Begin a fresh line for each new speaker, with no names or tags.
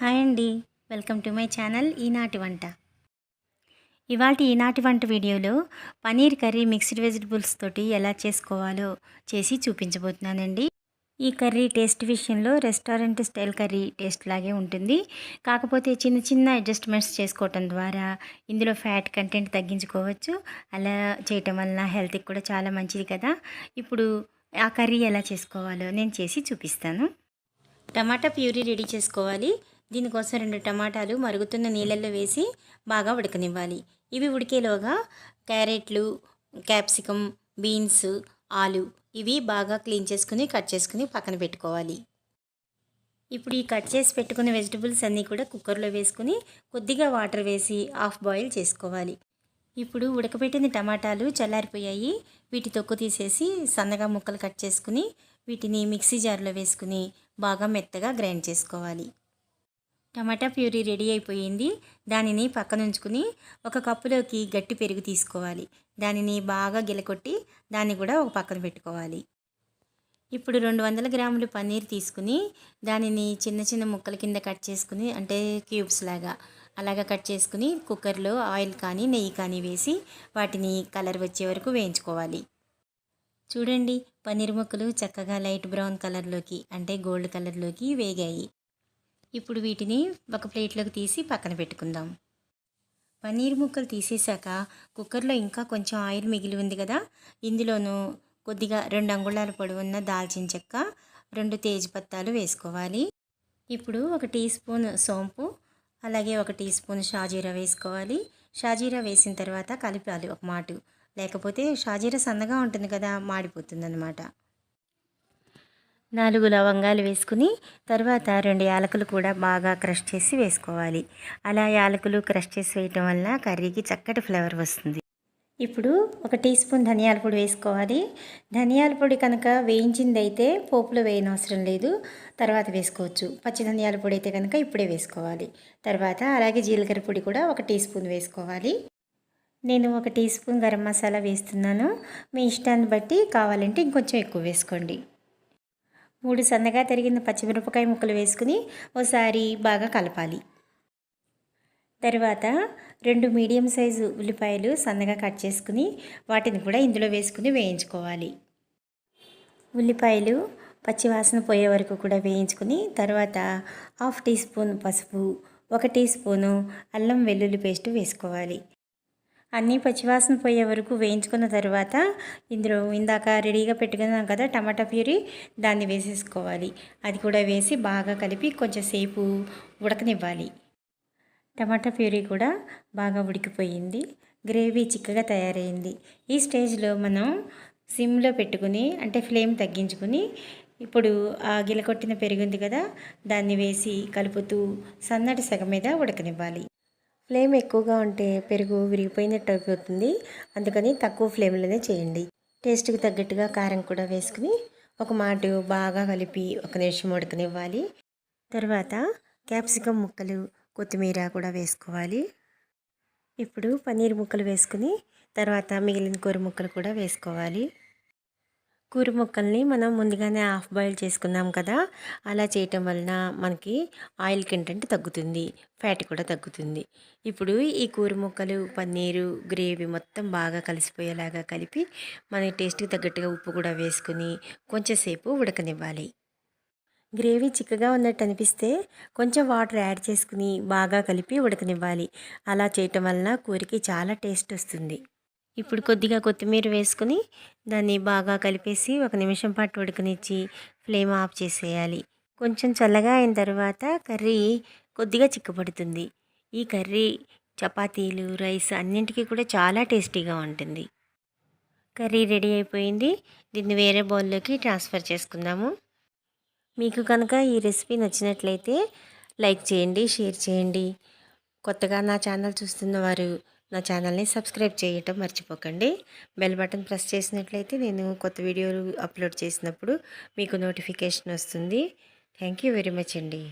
Hi అండి. Welcome to my channel ఈనాటి వంట. ఇవాటి ఈనాటి వంట వీడియోలో పనీర్ కర్రీ మిక్స్డ్ వెజిటబుల్స్ తోటి ఎలా చేసుకోవాలో చేసి చూపించబోతున్నానండి. ఈ కర్రీ టేస్ట్ విషయంలో రెస్టారెంట్ స్టైల్ కర్రీ టేస్ట్ లాగే ఉంటుంది. కాకపోతే చిన్న చిన్న అడ్జస్ట్మెంట్స్ చేసుకోవటం ద్వారా ఇందులో ఫ్యాట్ కంటెంట్ తగ్గించుకోవచ్చు. అలా చేయటం వలన హెల్త్కి కూడా చాలా మంచిది కదా. ఇప్పుడు ఆ కర్రీ ఎలా చేసుకోవాలో నేను చేసి చూపిస్తాను. టమాటా ప్యూరీ రెడీ చేసుకోవాలి. దీనికోసం రెండు టమాటాలు మరుగుతున్న నీళ్ళల్లో వేసి బాగా ఉడకనివ్వాలి. ఇవి ఉడికేలోగా క్యారెట్లు క్యాప్సికమ్ బీన్స్ ఆలు ఇవి బాగా క్లీన్ చేసుకుని కట్ చేసుకుని పక్కన పెట్టుకోవాలి. ఇప్పుడు ఈ కట్ చేసి పెట్టుకున్న వెజిటబుల్స్ అన్నీ కూడా కుక్కర్లో వేసుకుని కొద్దిగా వాటర్ వేసి హాఫ్ బాయిల్ చేసుకోవాలి. ఇప్పుడు ఉడకబెట్టిన టమాటాలు చల్లారిపోయాయి. వీటి తొక్కు తీసేసి సన్నగా ముక్కలు కట్ చేసుకుని వీటిని మిక్సీ జార్లో వేసుకుని బాగా మెత్తగా గ్రైండ్ చేసుకోవాలి. టమాటా ప్యూరీ రెడీ అయిపోయింది. దానిని పక్కన ఉంచుకుని ఒక కప్పులోకి గట్టి పెరుగు తీసుకోవాలి. దానిని బాగా గిలకొట్టి దాన్ని కూడా ఒక పక్కన పెట్టుకోవాలి. ఇప్పుడు రెండు వందల గ్రాములు పన్నీర్ తీసుకుని దానిని చిన్న చిన్న ముక్కల కింద కట్ చేసుకుని అంటే క్యూబ్స్ లాగా అలాగా కట్ చేసుకుని కుక్కర్లో ఆయిల్ కానీ నెయ్యి కానీ వేసి వాటిని కలర్ వచ్చే వరకు వేయించుకోవాలి. చూడండి పన్నీర్ ముక్కలు చక్కగా లైట్ బ్రౌన్ కలర్లోకి అంటే గోల్డ్ కలర్లోకి వేగాయి. ఇప్పుడు వీటిని ఒక ప్లేట్లోకి తీసి పక్కన పెట్టుకుందాం. పన్నీర్ ముక్కలు తీసేశాక కుక్కర్లో ఇంకా కొంచెం ఆయిల్ మిగిలి ఉంది కదా ఇందులోనూ కొద్దిగా రెండు అంగుళాల పొడవున్న దాల్చిన చెక్క రెండు తేజ్పత్తాలు వేసుకోవాలి. ఇప్పుడు ఒక టీ స్పూన్ సోంపు అలాగే ఒక టీ స్పూన్ షాజీరా వేసుకోవాలి. షాజీరా వేసిన తర్వాత కలిపాలి ఒక మాటు. లేకపోతే షాజీరా సన్నగా ఉంటుంది కదా మాడిపోతుందనమాట నాలుగు లవంగాలు వేసుకుని తర్వాత రెండు యాలకులు కూడా బాగా క్రష్ చేసి వేసుకోవాలి. అలా యాలకులు క్రష్ చేసి వేయటం వల్ల కర్రీకి చక్కటి ఫ్లేవర్ వస్తుంది. ఇప్పుడు ఒక టీ స్పూన్ ధనియాల పొడి వేసుకోవాలి. ధనియాల పొడి కనుక వేయించింది అయితే పోపులో వేయనవసరం లేదు. తర్వాత వేసుకోవచ్చు. పచ్చి ధనియాల పొడి అయితే కనుక ఇప్పుడే వేసుకోవాలి. తర్వాత అలాగే జీలకర్ర పొడి కూడా ఒక టీ స్పూన్ వేసుకోవాలి. నేను ఒక టీ స్పూన్ గరం మసాలా వేస్తున్నాను. మీ ఇష్టాన్ని బట్టి కావాలంటే ఇంకొంచెం ఎక్కువ వేసుకోండి. మూడు సన్నగా తరిగిన పచ్చిమిరపకాయ ముక్కలు వేసుకుని ఒకసారి బాగా కలపాలి. తర్వాత రెండు మీడియం సైజు ఉల్లిపాయలు సన్నగా కట్ చేసుకుని వాటిని కూడా ఇందులో వేసుకుని వేయించుకోవాలి. ఉల్లిపాయలు పచ్చివాసన పోయే వరకు కూడా వేయించుకుని తర్వాత హాఫ్ టీ స్పూన్ పసుపు ఒక టీ స్పూను అల్లం వెల్లుల్లి పేస్ట్ వేసుకోవాలి. అన్నీ పచ్చివాసన పోయే వరకు వేయించుకున్న తర్వాత ఇందులో ఇందాక రెడీగా పెట్టుకున్నాం కదా టమాటా ప్యూరీ దాన్ని వేసేసుకోవాలి. అది కూడా వేసి బాగా కలిపి కొంచెంసేపు ఉడకనివ్వాలి. టమాటా ప్యూరీ కూడా బాగా ఉడికిపోయింది. గ్రేవీ చిక్కగా తయారైంది. ఈ స్టేజ్లో మనం సిమ్లో పెట్టుకుని అంటే ఫ్లేమ్ తగ్గించుకుని ఇప్పుడు ఆ గిలకొట్టిన పెరుగుంది కదా దాన్ని వేసి కలుపుతూ సన్నటి సగం మీద ఉడకనివ్వాలి. ఫ్లేమ్ ఎక్కువగా ఉంటే పెరుగు విరిగిపోయినట్టు అయిపోతుంది అందుకని తక్కువ ఫ్లేమ్లోనే చేయండి. టేస్ట్కి తగ్గట్టుగా కారం కూడా వేసుకుని ఒక మాట బాగా కలిపి ఒక నిమిషం ఉడకనివ్వాలి. తర్వాత క్యాప్సికమ్ ముక్కలు కొత్తిమీర కూడా వేసుకోవాలి. ఇప్పుడు పన్నీర్ ముక్కలు వేసుకుని తర్వాత మిగిలిన కూర ముక్కలు కూడా వేసుకోవాలి. కూర ముక్కల్ని మనం ముందుగానే హాఫ్ బాయిల్ చేసుకున్నాం కదా అలా చేయటం వలన మనకి ఆయిల్ కంటెంట్ తగ్గుతుంది ఫ్యాట్ కూడా తగ్గుతుంది. ఇప్పుడు ఈ కూర ముక్కలు పన్నీరు గ్రేవీ మొత్తం బాగా కలిసిపోయేలాగా కలిపి మన టేస్ట్కి తగ్గట్టుగా ఉప్పు కూడా వేసుకుని కొంచెంసేపు ఉడకనివ్వాలి. గ్రేవీ చిక్కగా ఉన్నట్టు అనిపిస్తే కొంచెం వాటర్ యాడ్ చేసుకుని బాగా కలిపి ఉడకనివ్వాలి. అలా చేయటం వలన కూరకి చాలా టేస్ట్ వస్తుంది. ఇప్పుడు కొద్దిగా కొత్తిమీర వేసుకుని దాన్ని బాగా కలిపేసి ఒక నిమిషం పాటు ఉడకనిచ్చి ఫ్లేమ్ ఆఫ్ చేసేయాలి. కొంచెం చల్లగా అయిన తర్వాత కర్రీ కొద్దిగా చిక్కబడుతుంది. ఈ కర్రీ చపాతీలు రైస్ అన్నింటికీ కూడా చాలా టేస్టీగా ఉంటుంది. కర్రీ రెడీ అయిపోయింది. దీన్ని వేరే బౌల్లోకి ట్రాన్స్ఫర్ చేసుకుందాము. మీకు కనుక ఈ రెసిపీ నచ్చినట్లయితే లైక్ చేయండి షేర్ చేయండి. కొత్తగా నా ఛానల్ చూస్తున్న వారు నా ఛానల్ని సబ్స్క్రైబ్ చేయటం మర్చిపోకండి. బెల్ బటన్ ప్రెస్ చేసినట్లయితే నేను కొత్త వీడియోలు అప్లోడ్ చేసినప్పుడు మీకు నోటిఫికేషన్ వస్తుంది. థ్యాంక్ యూ వెరీ మచ్ అండి.